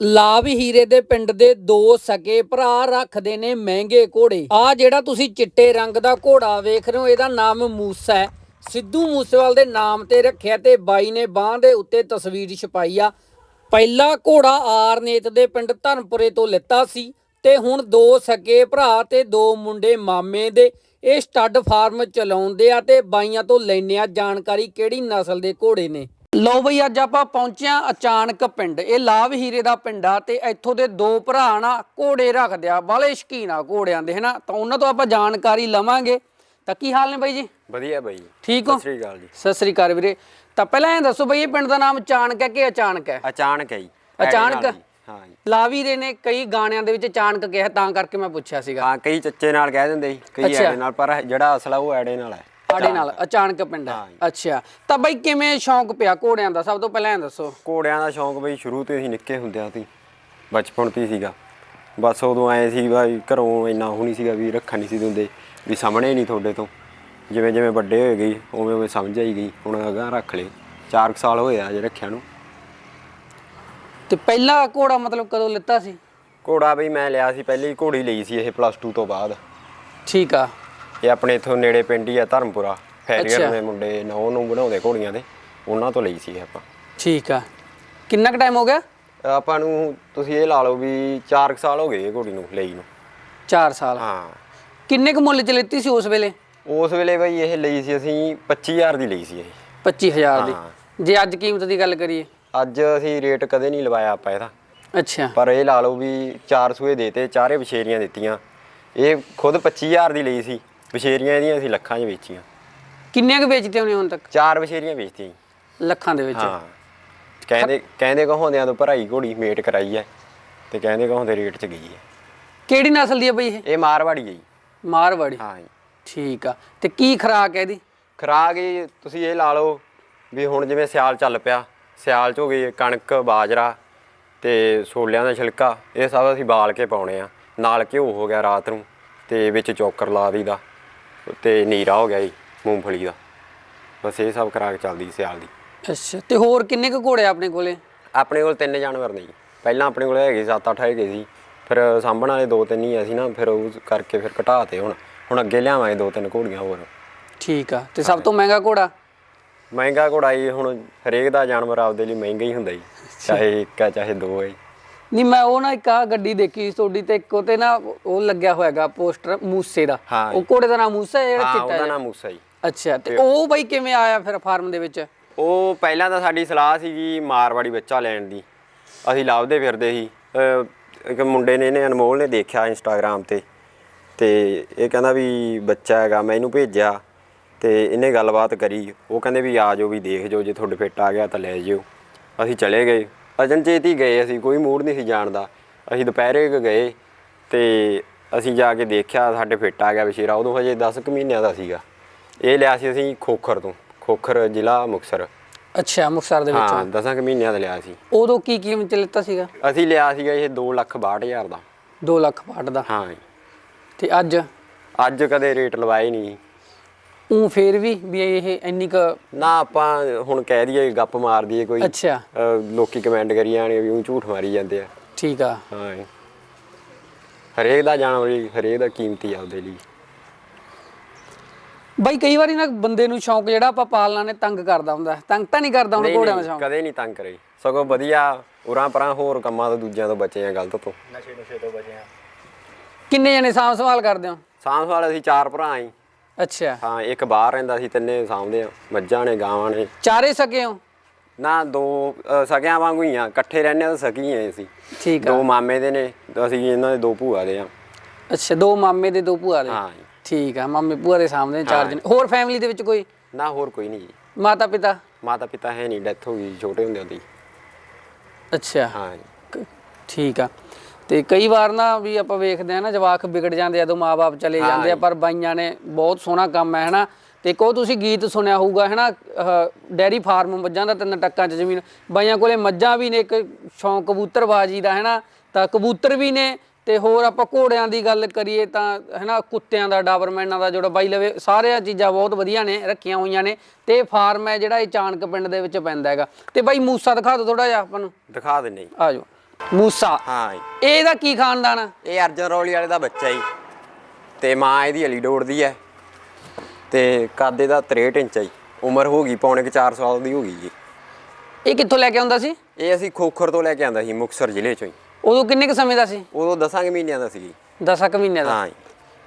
ਲਾਭ ਹੀਰੇ ਦੇ ਪਿੰਡ ਦੇ ਦੋ ਸਕੇ ਭਰਾ ਰੱਖਦੇ ਨੇ ਮਹਿੰਗੇ ਘੋੜੇ। ਆ ਜਿਹੜਾ ਤੁਸੀਂ ਚਿੱਟੇ ਰੰਗ ਦਾ ਘੋੜਾ ਵੇਖ ਰਹੇ ਹੋ, ਇਹਦਾ ਨਾਮ ਮੂਸਾ ਹੈ। ਸਿੱਧੂ ਮੂਸੇਵਾਲ ਦੇ ਨਾਮ ਤੇ ਰੱਖਿਆ ਤੇ ਬਾਈ ਨੇ ਬਾਹ ਦੇ ਉੱਤੇ ਤਸਵੀਰ ਛਪਾਈ ਆ। ਪਹਿਲਾ ਘੋੜਾ ਆਰਨੇਤ ਦੇ ਪਿੰਡ ਧਰਮਪੁਰੇ ਤੋਂ ਲਿੱਤਾ ਸੀ ਤੇ ਹੁਣ ਦੋ ਸਕੇ ਭਰਾ ਤੇ ਦੋ ਮੁੰਡੇ ਮਾਮੇ ਦੇ। ਇਹ ਸਟੱਡ ਫਾਰਮ ਚਲਾਉਂਦੇ ਆ ਤੇ ਬਾਈਆਂ ਤੋਂ ਲੈਣੇ ਆ। ਜਾਣਕਾਰੀ ਕਿਹੜੀ ਨਸਲ ਦੇ ਘੋੜੇ ਨੇ? ਲਓ ਬਈ ਅੱਜ ਆਪਾਂ ਪਹੁੰਚਿਆ ਅਚਾਨਕ ਪਿੰਡ। ਇਹ ਲਾਭ ਹੀਰੇ ਦਾ ਪਿੰਡ ਆ ਤੇ ਇੱਥੋਂ ਦੇ ਦੋ ਭਰਾ ਨਾ ਘੋੜੇ ਰੱਖਦੇ ਆ ਬਾਲੇ ਸ਼ਕੀਨ ਆ ਘੋੜਿਆਂ ਦੇ ਹਨਾ? ਤਾਂ ਉਹਨਾਂ ਤੋਂ ਆਪਾਂ ਜਾਣਕਾਰੀ ਲਵਾਂਗੇ। ਤਾਂ ਕੀ ਹਾਲ ਨੇ ਬਾਈ ਜੀ? ਵਧੀਆ ਬਾਈ। ਠੀਕ ਹੋ? ਸਤਿ ਸ੍ਰੀ ਅਕਾਲ ਜੀ। ਸਤਿ ਸ੍ਰੀ ਅਕਾਲ ਵੀਰੇ। ਤਾਂ ਪਹਿਲਾਂ ਇਹ ਦੱਸੋ ਬਈ ਇਹ ਪਿੰਡ ਦਾ ਨਾਮ ਅਚਾਨਕ ਹੈ ਕਿ ਅਚਾਨਕ ਹੈ? ਅਚਾਨਕ ਹੈ ਜੀ। ਅਚਾਨਕ? ਹੀ, ਲਾਵੀਰੇ ਨੇ ਕਈ ਗਾਣਿਆਂ ਦੇ ਵਿੱਚ ਅਚਾਨਕ ਕਿਹਾ ਤਾਂ ਕਰਕੇ ਮੈਂ ਪੁੱਛਿਆ ਸੀਗਾ। ਹਾਂ ਕਈ ਚੱਚੇ ਨਾਲ ਕਹਿ ਦਿੰਦੇ ਸੀ ਕਈ। ਐੜੇ ਨਾਲ ਪਰ ਜਿਹੜਾ ਅਸਲ ਆ ਉਹ ਐੜੇ ਨਾਲ ਹੈ। ਆੜੇ ਨਾਲ ਅਚਾਨਕ ਪਿੰਡ। ਹੈ ਹਾਂ। ਅੱਛਾ। ਤਾਂ ਬਈ ਕਿਵੇਂ ਸ਼ੌਂਕ ਪਿਆ ਘੋੜਿਆਂ ਦਾ? ਸਭ ਤੋਂ ਪਹਿਲਾਂ ਇਹ ਦੱਸੋ। ਘੋੜਿਆਂ ਦਾ ਸ਼ੌਂਕ ਬਈ ਸ਼ੁਰੂ ਤੋਂ ਹੀ ਨਿੱਕੇ ਹੁੰਦਿਆਂ ਸੀ ਬਚਪਨ ਤੋਂ ਹੀ ਸੀਗਾ। ਬਸ ਉਦੋਂ ਆਏ ਸੀ ਬਾਈ ਘਰੋਂ ਇੰਨਾ ਉਹ ਨਹੀਂ ਸੀਗਾ ਵੀ ਰੱਖਣ ਨਹੀਂ ਸੀ ਦਿੰਦੇ ਵੀ ਸਾਹਮਣੇ ਨਹੀਂ ਤੁਹਾਡੇ ਤੋਂ। ਜਿਵੇਂ ਜਿਵੇਂ ਵੱਡੇ ਹੋਏ ਗਈ ਉਵੇਂ ਉਵੇਂ ਸਮਝ ਆਈ ਗਈ ਹੁਣ ਅਗਾਂਹ ਰੱਖ ਲਏ। 4 ਸਾਲ ਹੋਏ ਆ ਜੇ ਰੱਖਿਆ ਨੂੰ। ਤੇ ਪਹਿਲਾ ਘੋੜਾ ਮਤਲਬ ਕਦੋਂ ਲਿੱਤਾ ਸੀ? ਘੋੜਾ ਬਈ ਮੈਂ ਲਿਆ ਸੀ ਪਹਿਲੀ ਘੋੜੀ ਲਈ ਸੀ ਇਹ ਪਲੱਸ 2 ਤੋਂ ਬਾਅਦ। ਠੀਕ ਆ। ਇਹ ਆਪਣੇ ਇਥੋਂ ਨੇੜੇ ਪਿੰਡ ਹੀ ਆ ਧਰਮਪੁਰਾ। ਫੈਰੀਅਰ। ਦੇ ਮੁੰਡੇ ਨੌ ਨੂੰ ਬਣਾਉਂਦੇ ਘੋੜੀਆਂ ਦੇ। ਉਹਨਾਂ ਤੋਂ ਲਈ ਸੀ ਇਹ ਆਪਾਂ। ਠੀਕ ਆ। ਕਿੰਨਾ ਕੁ ਟਾਈਮ ਹੋ ਗਿਆ? ਆਪਾਂ ਨੂੰ ਤੁਸੀਂ ਇਹ ਲਾ ਲਓ ਵੀ 4 ਸਾਲ ਹੋ ਗਏ ਇਹ ਘੋੜੀ ਨੂੰ ਲਈ ਨੂੰ। 4 ਸਾਲ। ਹਾਂ। ਕਿੰਨੇ ਕੁ ਮੁੱਲ ਚ ਲਿੱਤੀ ਸੀ ਉਸ ਵੇਲੇ? ਉਸ ਵੇਲੇ ਬਈ ਇਹ ਲਈ ਸੀ ਅਸੀਂ 25000 ਦੀ ਲਈ ਸੀ ਇਹ। 25000 ਦੀ। ਜੇ ਅੱਜ ਕੀਮਤ ਦੀ ਗੱਲ ਕਰੀਏ। ਅੱਜ ਅਸੀਂ ਰੇਟ ਕਦੇ ਨਹੀਂ ਲਵਾਇਆ ਆਪਾਂ ਇਹਦਾ। ਅੱਛਾ। ਪਰ ਇਹ ਲਾ ਲਓ ਵੀ 4 ਸੂਏ ਦੇਤੇ ਚਾਰੇ ਬਛੇਰੀਆਂ ਦਿੱਤੀਆਂ। ਇਹ ਖੁਦ 25000 ਦੀ ਲਈ ਸੀ। ਬਛੇਰੀਆਂ ਇਹਦੀਆਂ ਅਸੀਂ ਲੱਖਾਂ 'ਚ ਵੇਚੀਆਂ। ਕਿੰਨੀਆਂ ਕੁ ਵੇਚਦੇ ਹੋਣੇ ਹੁਣ ਤੱਕ? ਚਾਰ ਬਛੇਰੀਆਂ ਵੇਚਤੀਆਂ ਜੀ। ਲੱਖਾਂ ਦੇ ਵਿੱਚ? ਹਾਂ। ਕਹਿੰਦੇ ਕਹਿੰਦੇ ਕਹੋਂਦਿਆਂ ਤੋਂ ਭਰਾਈ ਘੋੜੀ ਮੇਟ ਕਰਾਈ ਹੈ ਤੇ ਕਹਿੰਦੇ ਕਹੋਂਦੇ ਰੇਟ 'ਚ ਗਈ ਹੈ। ਕਿਹੜੀ ਨਸਲ ਦੀ ਆ ਬਈ ਇਹ? ਇਹ ਮਾਰਵਾੜੀ ਹੈ ਜੀ। ਮਾਰਵਾੜੀ। ਹਾਂ ਜੀ। ਠੀਕ ਆ। ਤੇ ਕੀ ਖਰਾਕ ਹੈ ਇਹਦੀ? ਖਰਾਕ ਹੀ ਤੁਸੀਂ ਇਹ ਲਾ ਲਓ ਵੀ ਹੁਣ ਜਿਵੇਂ ਸਿਆਲ ਚੱਲ ਪਿਆ। ਸਿਆਲ 'ਚ ਹੋ ਗਈ ਕਣਕ ਬਾਜਰਾ ਤੇ ਛੋਲਿਆਂ ਦਾ ਛਿਲਕਾ। ਇਹ ਸਭ ਅਸੀਂ ਬਾਲ ਕੇ ਪਾਉਣੇ ਆ। ਨਾਲ ਘਿਓ ਹੋ ਗਿਆ ਰਾਤ ਨੂੰ ਤੇ ਵਿੱਚ ਚੋਕਰ ਲਾ ਦੀਦਾ ਤੇ ਨੀਰਾ ਹੋ ਗਿਆ ਜੀ ਮੂੰਗਫਲੀ ਦਾ। ਬਸ ਇਹ ਸਭ ਖਰਾਕ ਚੱਲਦੀ ਸਿਆਲ ਦੀ। ਅੱਛਾ ਤੇ ਹੋਰ ਕਿੰਨੇ ਕੁ ਘੋੜੇ ਆ ਆਪਣੇ ਕੋਲੇ? ਆਪਣੇ ਕੋਲ ਤਿੰਨ ਜਾਨਵਰ ਨੇ ਜੀ। ਪਹਿਲਾਂ ਆਪਣੇ ਕੋਲ ਹੈਗੇ 7-8 ਹੈਗੇ ਸੀ। ਫਿਰ ਸਾਂਭਣ ਵਾਲੇ ਦੋ ਤਿੰਨ ਹੀ ਅਸੀਂ ਨਾ ਫਿਰ ਉਹ ਕਰਕੇ ਫਿਰ ਘਟਾਤੇ ਹੁਣ। ਹੁਣ ਅੱਗੇ ਲਿਆਵਾਂਗੇ ਦੋ ਤਿੰਨ ਘੋੜੀਆਂ ਹੋਰ। ਠੀਕ ਆ ਤੇ ਸਭ ਤੋਂ ਮਹਿੰਗਾ ਘੋੜਾ? ਮਹਿੰਗਾ ਘੋੜਾ ਜੀ ਹੁਣ ਹਰੇਕ ਦਾ ਜਾਨਵਰ ਆਪਦੇ ਲਈ ਮਹਿੰਗਾ ਹੀ ਹੁੰਦਾ ਜੀ। ਚਾਹੇ ਇੱਕ ਹੈ ਚਾਹੇ ਦੋ ਹੈ ਜੀ। ਨਹੀਂ ਮੈਂ ਉਹ ਨਾ ਇੱਕ ਆ ਗੱਡੀ ਦੇਖੀ ਤੁਹਾਡੀ ਤੇ ਇੱਕ ਉਤੇ ਨਾ ਉਹ ਲੱਗਿਆ ਹੋਇਆਗਾ ਪੋਸਟਰ ਮੂਸੇ ਦਾ। ਹਾਂ ਉਹ ਘੋੜੇ ਦਾ ਨਾਮ ਮੂਸਾ ਹੈ ਜਿਹੜਾ ਹਾਂ ਚਿੱਟਾ ਉਹਦਾ ਜਿਹਾ? ਨਾਮ ਮੂਸਾ ਜੀ। ਅੱਛਾ ਤੇ ਉਹ ਬਾਈ ਕਿਵੇਂ ਆਇਆ ਫਿਰ ਫਾਰਮ ਦੇ ਵਿੱਚ? ਉਹ ਪਹਿਲਾਂ ਤਾਂ ਸਾਡੀ ਸਲਾਹ ਸੀਗੀ ਮਾਰਵਾੜੀ ਬੱਚਾ ਲੈਣ ਦੀ। ਅਸੀਂ ਲੱਭਦੇ ਫਿਰਦੇ ਸੀ। ਅਹ ਇੱਕ ਮੁੰਡੇ ਨੇ ਇਹਨੇ ਅਨਮੋਲ ਨੇ ਦੇਖਿਆ ਇੰਸਟਾਗ੍ਰam ਤੇ। ਤੇ ਇਹ ਕਹਿੰਦਾ ਵੀ ਬੱਚਾ ਹੈਗਾ ਮੈਂ ਇਹਨੂੰ ਭੇਜਿਆ। ਤੇ ਇਹਨੇ ਗੱਲਬਾਤ ਕਰੀ। ਉਹ ਕਹਿੰਦੇ ਵੀ ਆ ਜਾਓ ਵੀ ਦੇਖ ਜਾਓ ਜੇ ਤੁਹਾਡੇ ਫਿੱਟ ਆ ਗਿਆ ਤਾਂ ਲੈ ਜਿਓ। ਅਸੀਂ ਚਲੇ ਗਏ। ਅਜਨਚੇਤ ਹੀ ਗਏ ਅਸੀਂ ਕੋਈ ਮੂਡ ਨਹੀਂ ਸੀ ਜਾਣ ਦਾ। ਅਸੀਂ ਦੁਪਹਿਰੇ ਕੁ ਗਏ ਤੇ ਅਸੀਂ ਜਾ ਕੇ ਦੇਖਿਆ ਸਾਡੇ ਫਿੱਟ ਆ ਗਿਆ ਬਸ਼ੀਰਾ। ਉਦੋਂ ਹਜੇ 10 ਕੁ ਮਹੀਨਿਆਂ ਦਾ ਸੀਗਾ। ਇਹ ਲਿਆ ਸੀ ਅਸੀਂ ਖੋਖਰ ਤੋਂ ਖੋਖਰ ਜ਼ਿਲ੍ਹਾ ਮੁਕਤਸਰ। ਅੱਛਾ ਮੁਕਤਸਰ ਦੇ ਹਾਂ ਵਿੱਚ 10 ਕੁ ਮਹੀਨਿਆਂ ਦਾ ਲਿਆ ਸੀ। ਉਦੋਂ ਕੀ ਕੀਮਤ ਚ ਲਿੱਤਾ ਸੀਗਾ? ਅਸੀਂ ਲਿਆ ਸੀਗਾ ਇਹ 2 ਲੱਖ 62000 ਦਾ। 2 ਲੱਖ ਪਾਟ ਦਾ। ਹਾਂ ਤੇ ਅੱਜ? ਅੱਜ ਕਦੇ ਰੇਟ ਲਵਾਏ ਨਹੀਂ ਉਹ ਫੇਰ ਵੀ ਵੀ ਇਹ ਇੰਨੀ ਕ ਨਾ ਆਪਾਂ ਹੁਣ ਕਹਿ ਦਈਏ ਗੱਪ ਮਾਰ ਦਈਏ ਕੋਈ। ਅੱਛਾ। ਲੋਕੀ ਕਮੈਂਟ ਕਰੀ ਜਾਣਗੇ ਵੀ ਉਹ ਝੂਠ ਮਾਰੀ ਜਾਂਦੇ ਆ। ਠੀਕ ਆ। ਹਾਂ। ਹਰੇਕ ਦਾ ਜਾਨਵਰ ਜੀ, ਹਰੇਕ ਦਾ ਕੀਮਤੀ ਆ ਉਹਦੇ ਲਈ। ਬਾਈ ਕਈ ਵਾਰੀ ਨਾ ਬੰਦੇ ਨੂੰ ਸ਼ੌਂਕ ਜਿਹੜਾ ਆਪਾਂ ਪਾਲਣਾ ਨੇ ਤੰਗ ਕਰਦਾ ਹੁੰਦਾ। ਤੰਗ ਤਾਂ ਨਹੀਂ ਕਰਦਾ ਹੁਣ ਘੋੜਿਆਂ ਦਾ ਸ਼ੌਂਕ। ਕਦੇ ਨਹੀਂ ਤੰਗ ਕਰੇ। ਸਗੋਂ ਵਧੀਆ ਉਰਾਂ ਪਰਾਂ ਹੋਰ ਕੰਮਾਂ ਤੋਂ ਦੂਜਿਆਂ ਤੋਂ ਬਚੇ ਆ ਗਲਤ ਤੋਂ। ਕਿੰਨੇ ਜਣੇ ਸਾਂਭ ਸੰਭਾਲ ਕਰਦੇ ਹੋ? ਸਾਂਭ ਵਾਲੇ ਅਸੀਂ ਚਾਰ ਭਰਾ ਆਂ ਅੱਛਾ। ਹਾਂ ਇੱਕ ਬਾਹਰ ਰਹਿੰਦਾ ਸੀ ਤਿੰਨੇ ਆ ਮੱਝਾਂ ਨੇ ਗਾਵਾਂ ਨੇ। ਚਾਰੇ ਸਕੇ ਹੋ? ਨਾ ਦੋ ਅ, ਸਕਿਆਂ ਵਾਂਗੂ ਹੀ ਆ ਇਕੱਠੇ ਰਹਿੰਦੇ ਆ ਤਾਂ ਸਕੀ ਆ ਅਸੀਂ। ਠੀਕ ਆ। ਦੋ ਮਾਮੇ ਦੇ ਨੇ ਤੇ ਅਸੀਂ ਇਹਨਾਂ ਦੇ ਦੋ ਭੂਆ ਦੇ ਆ। ਅੱਛਾ ਦੋ ਮਾਮੇ ਦੇ ਦੋ ਭੂਆ ਦੇ? ਹਾਂ। ਜੀ। ਠੀਕ ਆ ਮਾਮੇ ਭੂਆ ਦੇ ਸਾਹਮਣੇ ਚਾਰ ਜਣੇ। ਹੋਰ ਫੈਮਿਲੀ ਦੇ ਵਿੱਚ ਕੋਈ? ਨਾ ਹੋਰ ਕੋਈ ਨਹੀਂ ਜੀ। ਮਾਤਾ ਪਿਤਾ ਮਾਤਾ ਪਿਤਾ ਹੈ ਨਹੀਂ ਡੈਥ ਹੋ ਗਈ ਛੋਟੇ ਹੁੰਦੇ ਉਹਦੀ ਅੱਛਾ। ਹਾਂ ਜੀ। ਕ- ਠੀਕ ਆ। ਤੇ ਕਈ ਵਾਰ ਨਾ ਵੀ ਆਪਾਂ ਵੇਖਦੇ ਆ ਨਾ ਜਵਾਕ ਵਿਗੜ ਜਾਂਦੇ ਆ ਜਦੋਂ ਮਾਪੇ ਚਲੇ ਜਾਂਦੇ ਆ ਪਰ ਬਾਈਆਂ ਨੇ ਬਹੁਤ ਸੋਹਣਾ ਕੰਮ ਹੈ ਹਨਾ? ਤੇ ਕੋ ਤੁਸੀਂ ਗੀਤ ਸੁਣਿਆ ਹੋਊਗਾ ਹਨਾ? ਡੈਰੀ ਫਾਰਮ ਮੱਝਾਂ ਦਾ ਤਿੰਨ ਟੱਕਾਂ 'ਚ ਜ਼ਮੀਨ। ਬਾਈਆਂ ਕੋਲੇ ਮੱਝਾਂ ਵੀ ਨੇ ਇੱਕ ਸ਼ੌਂਕ ਕਬੂਤਰਬਾਜੀ ਦਾ ਹਨਾ? ਤਾਂ ਕਬੂਤਰ ਵੀ ਨੇ ਤੇ ਹੋਰ ਆਪਾਂ ਘੋੜਿਆਂ ਦੀ ਗੱਲ ਕਰੀਏ ਤਾਂ ਹਨਾ? ਕੁੱਤਿਆਂ ਦਾ ਡਾਬਰਮੈਨਾਂ ਦਾ ਜਿਹੜਾ ਬਾਈ ਲਵੇ ਸਾਰੀਆਂ ਚੀਜ਼ਾਂ ਬਹੁਤ ਵਧੀਆ ਨੇ ਰੱਖੀਆਂ ਹੋਈਆਂ ਨੇ। ਤੇ ਫਾਰਮ ਹੈ ਜਿਹੜਾ ਇਹ ਚਾਣਕ ਪਿੰਡ ਦੇ ਵਿੱਚ ਪੈਂਦਾ ਹੈਗਾ। ਤੇ ਬਾਈ ਮੂਸਾ ਦਿਖਾ ਦਿਓ ਥੋੜਾ ਜਿਹਾ ਆਪਾਂ ਨੂੰ। ਦਿਖਾ ਦਿੰਨੇ ਜੀ। ਆ ਜਾਓ। ਮੂਸਾ। ਹਾਂ। ਜੀ ਇਹਦਾ ਕੀ ਖਾਨਦਾਨ ਆ? ਇਹ ਅਰਜਨ ਰੌਲੀ ਵਾਲੇ ਦਾ ਬੱਚਾ ਜੀ। ਤੇ ਮਾਂ ਇਹਦੀ ਅਲੀ ਡੋੜ ਦੀ ਹੈ ਤੇ ਕਾਦੇ ਦਾ 63 ਇੰਚ ਹੈ ਜੀ। ਉਮਰ ਹੋ ਗਈ ਪੌਣੇ ਕੁ 4 ਸਾਲ ਦੀ ਹੋ ਗਈ ਜੀ। ਇਹ ਕਿੱਥੋਂ ਲੈ ਕੇ ਆਉਂਦਾ ਸੀ? ਇਹ ਅਸੀਂ ਖੋਖਰ ਤੋਂ ਲੈ ਕੇ ਆਂਦਾ ਸੀ ਮੁਕਸਰ ਜ਼ਿਲ੍ਹੇ ਚੋਂ ਹੀ ਉਦੋਂ ਕਿੰਨੇ ਕੁ ਸਮੇਂ ਦਾ ਸੀ? ਉਦੋਂ ਦਸਾਂ ਕੁ ਮਹੀਨਿਆਂ ਦਾ ਸੀ ਜੀ। 10 ਕੁ ਮਹੀਨੇ ਦਾ? ਹਾਂ ਜੀ।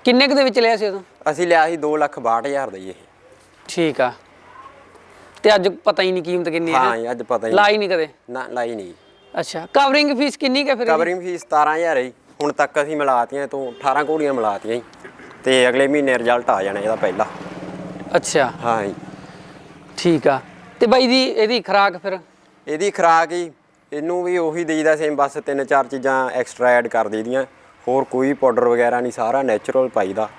ਕਿੰਨੇ ਕੁ ਦੇ ਵਿੱਚ ਲਿਆ ਸੀ ਉਦੋਂ? ਅਸੀਂ ਲਿਆ ਸੀ 2,62,000 ਦਾ ਜੀ ਇਹ। ਠੀਕ ਆ। ਤੇ ਅੱਜ ਪਤਾ ਹੀ ਨਹੀਂ ਕੀਮਤ ਕਿੰਨੀ ਹਾਂ ਹੈ ਜੀ ਅੱਜ ਪਤਾ ਹੀ ਲਾਈ ਨਹੀਂ ਕਦੇ? ਨਾ ਲਾਈ ਨਹੀਂ ਅੱਛਾ ਕਵਰਿੰਗ ਫੀਸ ਕਿੰਨੀ ਕੁ ਫਿਰ ਇਹਦੀ? ਕਵਰਿੰਗ ਫੀਸ 17000 ਹੈ ਜੀ। ਹੁਣ ਤੱਕ ਅਸੀਂ ਮਿਲਾਤੀਆਂ ਤੋਂ 18 ਘੋੜੀਆਂ ਮਿਲਾਤੀਆਂ ਜੀ। ਤੇ ਅਗਲੇ ਮਹੀਨੇ ਰਿਜ਼ਲਟ ਆ ਜਾਣਾ ਇਹਦਾ ਪਹਿਲਾ। ਅੱਛਾ। ਹਾਂ ਜੀ। ਠੀਕ ਆ। ਤੇ ਬਾਈ ਦੀ ਇਹਦੀ ਖਰਾਕ ਫਿਰ? ਇਹਦੀ ਖੁਰਾਕ ਹੀ ਇਹਨੂੰ ਵੀ ਉਹੀ ਦੇਈਦਾ ਸੇਮ ਬਸ ਤਿੰਨ ਚਾਰ ਚੀਜ਼ਾਂ ਐਕਸਟਰਾ ਐਡ ਕਰ ਦੇਈਦੀਆਂ। ਹੋਰ ਕੋਈ ਪਾਊਡਰ ਵਗੈਰਾ ਨਹੀਂ ਸਾਰਾ ਨੈਚੁਰਲ ਪਾਈਦਾ।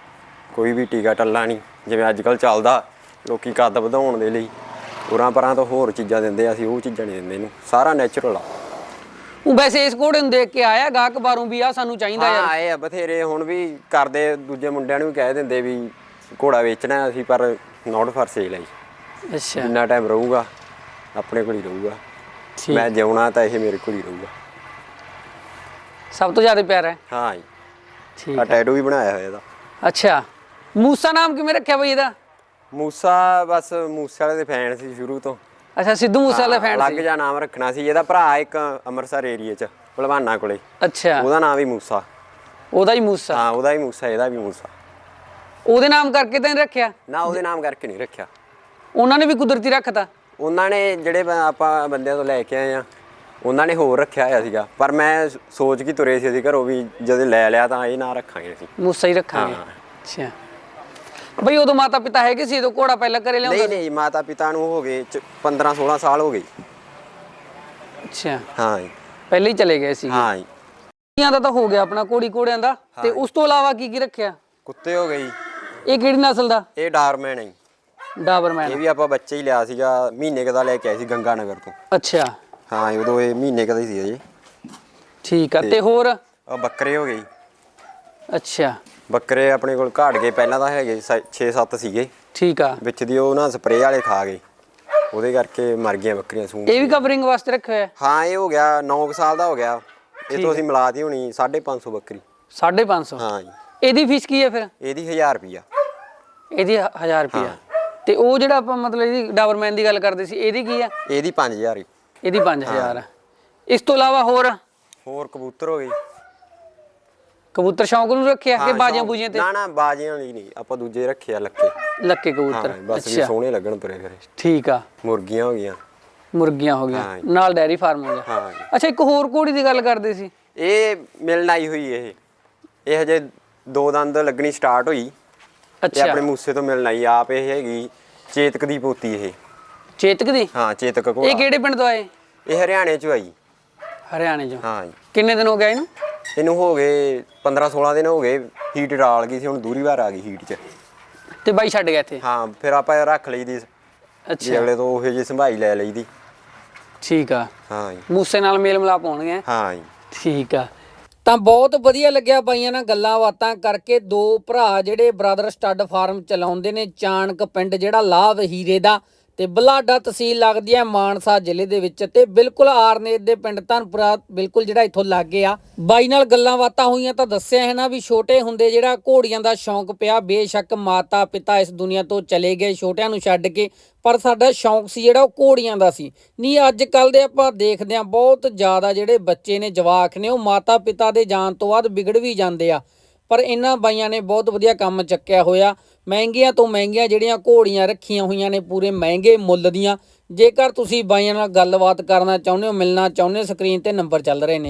ਕੋਈ ਵੀ ਟੀਕਾ ਟੱਲਾ ਨਹੀਂ ਜਿਵੇਂ ਅੱਜ ਕੱਲ ਚੱਲਦਾ ਲੋਕੀ ਕੱਦ ਵਧਾਉਣ ਦੇ ਲਈ। ਉਰਾਂ ਪਰਾਂ ਤੋਂ ਹੋਰ ਚੀਜ਼ਾਂ ਦਿੰਦੇ ਆ, ਅਸੀਂ ਉਹ ਚੀਜ਼ਾਂ ਨਹੀਂ ਦਿੰਦੇ ਇਹਨੂੰ। ਸਾਰਾ ਨੈਚੁਰਲ ਆ। ਉਹ ਵੈਸੇ ਇਸ ਘੋੜੇ ਨੂੰ ਦੇਖ ਕੇ ਆਇਆ ਗਾਹਕ ਬਾਰੋਂ ਵੀ ਆ ਸਾਨੂੰ ਚਾਹੀਦਾ ਹਾਂ ਯਾਰ ਆਏ ਆ ਬਥੇਰੇ ਹੁਣ ਵੀ ਕਰਦੇ ਦੂਜੇ ਮੁੰਡਿਆਂ ਨੂੰ ਵੀ ਕਹਿ ਦਿੰਦੇ ਵੀ ਘੋੜਾ ਵੇਚਣਾ ਹੈ ਅਸੀਂ ਪਰ ਨੋਟ ਫਾਰ ਸੇਲ ਹੈ ਜੀ। ਅੱਛਾ। ਜਿੰਨਾ ਟਾਈਮ ਰਹੂਗਾ ਆਪਣੇ ਕੋਲ ਹੀ ਰਹੂਗਾ। ਠੀਕ। ਮੈਂ ਜਿਉਣਾ ਤਾਂ ਇਹ ਮੇਰੇ ਕੋਲ ਹੀ ਰਹੂਗਾ। ਸਭ ਤੋਂ ਜ਼ਿਆਦਾ ਪਿਆਰਾ ਹੈ? ਹਾਂ ਜੀ। ਠੀਕ ਆ ਟੈਟੂ ਵੀ ਬਣਾਇਆ ਹੋਇਆ ਇਹਦਾ। ਅੱਛਾ। ਮੂਸਾ ਨਾਮ ਕਿਵੇਂ ਰੱਖਿਆ ਬਈ ਇਹਦਾ? ਮੂਸਾ ਬਸ ਮੂਸੇ ਵਾਲੇ ਦੇ ਫੈਨ ਸੀ ਸ਼ੁਰੂ ਤੋਂ। ਅੱਛਾ ਸਿੱਧੂ ਮੂਸੇ ਵਾਲਾ ਫੈਨ ਅਲੱਗ ਸੀ। ਜਿਹਾ ਨਾਮ ਰੱਖਣਾ ਸੀ ਇਹਦਾ ਭਰਾ ਇੱਕ ਅੰਮ੍ਰਿਤਸਰ ਏਰੀਏ 'ਚ ਭਲਵਾਨਾ ਕੋਲੇ। ਅੱਛਾ। ਉਹਦਾ ਨਾਮ ਵੀ ਮੂਸਾ। ਉਹਦਾ ਹੀ ਮੂਸਾ? ਹਾਂ ਉਹਦਾ ਵੀ ਮੂਸਾ ਇਹਦਾ ਵੀ ਮੂਸਾ। ਉਹਦੇ ਨਾਮ ਕਰਕੇ ਤਾਂ ਨਹੀਂ ਰੱਖਿਆ? ਨਾ ਉਹਦੇ ਨਾਮ ਕਰਕੇ ਨਹੀਂ ਰੱਖਿਆ। ਉਹਨਾਂ ਨੇ ਵੀ ਕੁਦਰਤੀ ਰੱਖਤਾ? ਉਹਨਾਂ ਨੇ ਜਿਹੜੇ ਬ- ਆਪਾਂ ਬੰਦਿਆਂ ਤੋਂ ਲੈ ਕੇ ਆਏ ਆ ਉਹਨਾਂ ਨੇ ਹੋਰ ਰੱਖਿਆ ਹੋਇਆ ਸੀਗਾ। ਪਰ ਮੈਂ ਸੋਚ ਕੇ ਤੁਰੇ ਸੀ ਅਸੀਂ ਘਰੋਂ ਵੀ ਜਦੋਂ ਲੈ ਲਿਆ ਤਾਂ ਇਹ ਨਾਂ ਰੱਖਾਂਗੇ ਅਸੀਂ। ਮੂਸਾ ਹੀ ਰੱਖਾਂਗੇ। ਹਾਂ। ਅੱਛਾ। ਬਈ ਉਦੋਂ ਮਾਤਾ ਪਿਤਾ ਹੈਗੇ ਸੀ ਉਦੋਂ ਘੋੜਾ ਪਹਿਲਾਂ ਘਰੇ ਲਿਆਉਂਦਾ ਨਹੀਂ ਨਹੀਂ ਮਾਤਾ ਪਿਤਾ ਨੂੰ ਹੋ ਗਏ 15 16 ਸਾਲ ਹੋ ਗਏ। ਅੱਛਾ। ਹਾਂ ਜੀ। ਪਹਿਲੇ ਹੀ ਚਲੇ ਗਏ ਸੀ। ਹਾਂ ਜੀ। ਕੁੜੀਆਂ ਦਾ ਤਾਂ ਹੋ ਗਿਆ ਆਪਣਾ ਘੋੜੀ ਘੋੜਿਆਂ ਦਾ। ਤੇ ਉਸ ਤੋਂ ਇਲਾਵਾ ਕੀ ਕੀ ਰੱਖਿਆ? ਕੁੱਤੇ ਹੋ ਗਏ ਜੀ। ਇਹ ਕਿਹੜੀ ਨਸਲ ਦਾ? ਇਹ ਡਾਰਮੈਨ ਹੈ ਜੀ। ਇਹ ਡਾਬਰਮੈਨ ਵੀ ਆਪਾਂ ਬੱਚੇ ਹੀ ਲਿਆ ਸੀਗਾ ਮਹੀਨੇ ਕੁ ਦਾ ਲੈ ਕੇ ਆਏ ਸੀ ਗੰਗਾ ਨਗਰ ਤੋਂ। ਅੱਛਾ। ਹਾਂ ਜੀ, ਉਦੋਂ ਇਹ ਮਹੀਨੇ ਕਦਾ ਹੀ ਸੀ ਜੀ। ਠੀਕ ਆ ਤੇ ਹੋਰ? ਆ ਬੱਕਰੇ ਹੋ ਗਏ ਜੀ। ਅੱਛਾ। ਬੱਕਰੇ ਆਪਣੇ ਕੋਲ ਘਾੜ ਗਏ ਪਹਿਲਾਂ ਤਾਂ ਹੈਗੇ 6-7 ਸੀਗੇ। ਠੀਕ ਆ। ਵਿੱਚ ਦੀ ਉਹ ਨਾ ਸਪਰੇਅ ਵਾਲੇ ਖਾ ਗਏ। ਉਹਦੇ ਕਰਕੇ ਮਰ ਗਈਆਂ ਬੱਕਰੀਆਂ ਸੂ ਇਹ ਵੀ ਕਵਰਿੰਗ ਵਾਸਤੇ ਰੱਖਿਆ ਹੋਇਆ? ਹਾਂ ਇਹ ਹੋ ਗਿਆ 9 ਸਾਲ ਦਾ ਹੋ ਗਿਆ। ਇਹ ਤੋਂ ਅਸੀਂ ਮਿਲਾਤੀ ਹੋਣੀ 550 ਬੱਕਰੀ। 550 ਹਾਂ ਜੀ। ਇਹਦੀ ਫੀਸ ਕੀ ਹੈ ਫਿਰ? ਇਹਦੀ 1000 ਰੁਪਿਆ ਇਹਦੀ 1000 ਰੁਪਿਆ ਤੇ ਉਹ ਜਿਹੜਾ ਆਪਾਂ ਮਤਲਬ ਇਹਦੀ ਡਾਬਰਮੈਨ ਦੀ ਗੱਲ ਕਰਦੇ ਸੀ ਇਹਦੀ ਕੀ ਆ ਇਹਦੀ 5000 ਹੀ। ਇਹਦੀ 5000 ਆ ਇਸ ਤੋਂ ਇਲਾਵਾ ਹੋਰ? ਹੋਰ ਕਬੂਤਰ ਹੋ ਗਏ। ਕਬੂਤਰ ਸ਼ੌਂਕ ਨੂੰ ਰੱਖਿਆ ਕਿ ਹਾਂ, ਬਾਜੀਆਂ ਸ਼ੌਂਕ- ਬੂਜੀਆਂ ਤੇ? ਨਾ ਨਾ ਬਾਜੀਆਂ ਵਾਲੀ ਨਹੀਂ ਆਪਾਂ ਦੂਜੇ ਰੱਖੇ ਆ ਲੱਕੇ। ਲੱਕੇ ਹਾਂ ਕਬੂਤਰ ਬਸ ਵੀ ਅੱਛਾ। ਸੋਹਣੇ ਲੱਗਣ ਤੁਰੇ ਫਿਰੇ। ਠੀਕ ਆ। ਮੁਰਗੀਆਂ ਹੋ ਗਈਆਂ। ਮੁਰਗੀਆਂ ਹੋ ਗਈਆਂ। ਹਾਂ। ਨਾਲ ਡੈਰੀ ਫਾਰਮ ਹੋ ਗਿਆ। ਹਾਂ ਜੀ। ਅੱਛਾ ਇੱਕ ਹੋਰ ਘੋੜੀ ਦੀ ਗੱਲ ਕਰਦੇ ਸੀ। ਇਹ ਮਿਲਣ ਆਈ ਹੋਈ ਇਹ। ਇਹ ਹਜੇ ਦੋ ਦੰਦ ਲੱਗਣੀ ਸਟਾਰਟ ਹੋਈ। ਇਹ ਅੱਛਾ। ਆਪਣੇ ਮੂਸੇ ਤੋਂ ਮਿਲਣ ਆਈ। ਆਪ ਇਹ ਹੈਗੀ ਚੇਤਕ ਦੀ ਪੋਤੀ ਇਹ। ਚੇਤਕ ਦੀ? ਹਾਂ ਚੇਤਕ ਇਹ ਘੋੜਾ ਕਿਹੜੇ ਪਿੰਡ ਤੋਂ ਆਏ? ਇਹ ਹਰਿਆਣੇ ਚ ਆਈ। ਹਰਿਆਣੇ ਚੋਂ। ਹਾਂ ਜੀ। ਕਿੰਨੇ ਦਿਨ ਹੋ ਗਏ ਇਹਨੂੰ? ਇਹਨੂੰ ਹੋ ਗਏ 15 16 ਦਿਨ ਹੋ ਗਏ ਹੀਟ ਡਾਲ ਗਈ ਸੀ ਹੁਣ ਦੂਰੀ ਵਾਰ ਆ ਗਈ ਹੀਟ ਚ। ਤੇ ਬਾਈ ਛੱਡ ਗਿਆ ਇੱਥੇ? ਹਾਂ ਫਿਰ ਆਪਾਂ ਇਹ ਰੱਖ ਲਈ ਦੀ। ਅੱਛਾ। ਅਗਲੇ ਤੋਂ ਉਹੇ ਜੀ ਸੰਭਾਈ ਲੈ ਲਈ ਦੀ। ਠੀਕ ਆ। ਹਾਂ ਜੀ। ਮੂਸੇ ਨਾਲ ਮੇਲ ਮਿਲਾਪ ਹੋਣਗੇ ਹਾਂ ਜੀ। ਠੀਕ ਆ। ਤਾਂ ਬਹੁਤ ਵਧੀਆ ਲੱਗਿਆ ਬਾਈਆਂ ਨਾਲ ਗੱਲਾਂ ਬਾਤਾਂ ਕਰਕੇ। ਦੋ ਭਰਾ ਜਿਹੜੇ ਬ੍ਰਦਰ ਸਟੱਡ ਫਾਰਮ ਚਲਾਉਂਦੇ ਨੇ ਚਾਣਕ ਪਿੰਡ ਜਿਹੜਾ ਲਾਭ ਹੀਰੇ ਦਾ। ਤੇ ਬਲਾਡਾ ਤਹਿਸੀਲ ਲੱਗਦੀ ਹੈ ਮਾਨਸਾ ਜ਼ਿਲ੍ਹੇ ਦੇ ਵਿੱਚ ਤੇ ਬਿਲਕੁਲ ਆਰਨੇਤ ਦੇ ਪਿੰਡ ਧਨਪੁਰਾ ਬਿਲਕੁਲ ਜਿਹੜਾ ਇੱਥੋਂ ਲੱਗੇ ਆ। ਬਾਈ ਨਾਲ ਗੱਲਾਂ ਬਾਤਾਂ ਹੋਈਆਂ ਤਾਂ ਦੱਸਿਆ ਹੈ ਨਾ ਵੀ ਛੋਟੇ ਹੁੰਦੇ ਜਿਹੜਾ ਘੋੜੀਆਂ ਦਾ ਸ਼ੌਂਕ ਪਿਆ, ਬੇਸ਼ੱਕ ਮਾਤਾ ਪਿਤਾ ਇਸ ਦੁਨੀਆ ਤੋਂ ਚਲੇ ਗਏ, ਛੋਟਿਆਂ ਨੂੰ ਛੱਡ ਕੇ, ਪਰ ਸਾਡਾ ਸ਼ੌਂਕ ਸੀ ਜਿਹੜਾ ਉਹ ਘੋੜੀਆਂ ਦਾ ਸੀ। ਨਹੀਂ ਅੱਜ ਕੱਲ ਦੇ ਆਪਾਂ ਦੇਖਦੇ ਆ ਬਹੁਤ ਜ਼ਿਆਦਾ ਜਿਹੜੇ ਬੱਚੇ ਨੇ, ਜਵਾਕ ਨੇ, ਉਹ ਮਾਤਾ ਪਿਤਾ ਦੇ ਜਾਣ ਤੋਂ ਬਾਅਦ ਵਿਗੜ ਵੀ ਜਾਂਦੇ ਆ। ਪਰ ਇਹਨਾਂ ਬਾਈਆਂ ਨੇ ਬਹੁਤ ਵਧੀਆ ਕੰਮ ਚੱਕਿਆ ਹੋਇਆ। ਮਹਿੰਗੀਆਂ ਤੋਂ ਮਹਿੰਗੀਆਂ ਜਿਹੜੀਆਂ ਘੋੜੀਆਂ ਰੱਖੀਆਂ ਹੋਈਆਂ ਨੇ ਪੂਰੇ ਮਹਿੰਗੇ ਮੁੱਲ ਦੀਆਂ। ਜੇਕਰ ਤੁਸੀਂ ਬਾਈਆਂ ਨਾਲ ਗੱਲਬਾਤ ਕਰਨਾ ਚਾਹੁੰਦੇ ਹੋ, ਮਿਲਣਾ ਚਾਹੁੰਦੇ ਹੋ ਸਕਰੀਨ ਤੇ ਨੰਬਰ ਚੱਲ ਰਹੇ ਨੇ।